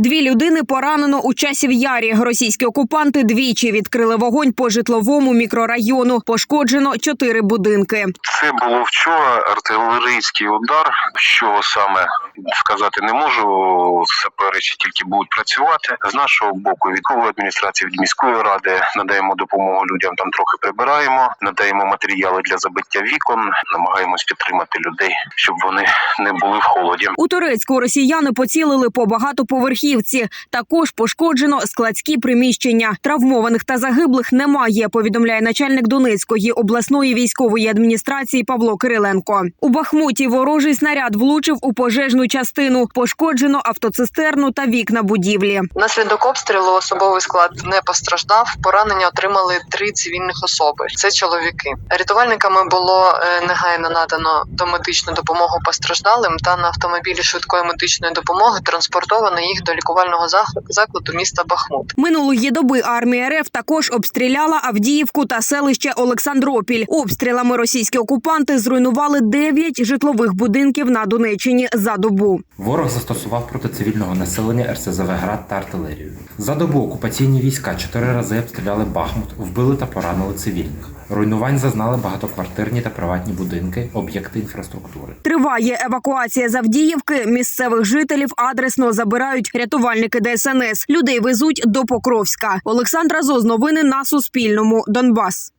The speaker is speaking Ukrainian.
Дві людини поранено у часів ярі. Російські окупанти двічі відкрили вогонь по житловому мікрорайону. Пошкоджено чотири будинки. Це було вчора артилерійський удар. Що саме сказати не можу. Сапери ще тільки будуть працювати. З нашого боку, військової адміністрації, від міської ради надаємо допомогу людям. Там трохи прибираємо, надаємо матеріали для забиття вікон. Намагаємось підтримати людей, щоб вони не були в холоді. У Турецьку росіяни поцілили по багатоповерхівці. Також пошкоджено складські приміщення. Травмованих та загиблих немає. Повідомляє начальник Донецької обласної військової адміністрації Павло Кириленко. У Бахмуті ворожий снаряд влучив у пожежну частину. Пошкоджено автоцистерну та вікна будівлі. Внаслідок обстрілу особовий склад не постраждав. Поранення отримали три цивільних особи. Це чоловіки. Рятувальниками було е, негайно надано домедичну допомогу постраждалим та на автомобілі швидкої медичної допомоги транспортовано їх до лікувального закладу міста Бахмут. Минулої доби армія РФ також обстріляла Авдіївку та селище Олександропіль. Обстрілами російські окупанти зруйнували 9 житлових будинків на Донеччині за добу. Ворог застосував проти цивільного населення РСЗВ град та артилерію. За добу окупаційні війська чотири рази обстріляли Бахмут, вбили та поранили цивільних. Руйнувань зазнали багатоквартирні та приватні будинки, об'єкти інфраструктури. Триває евакуація з Авдіївки. Місцевих жителів адресно забирають рятувальники ДСНС. Людей везуть до Покровська. Олександра Зоз, новини на Суспільному. Донбас.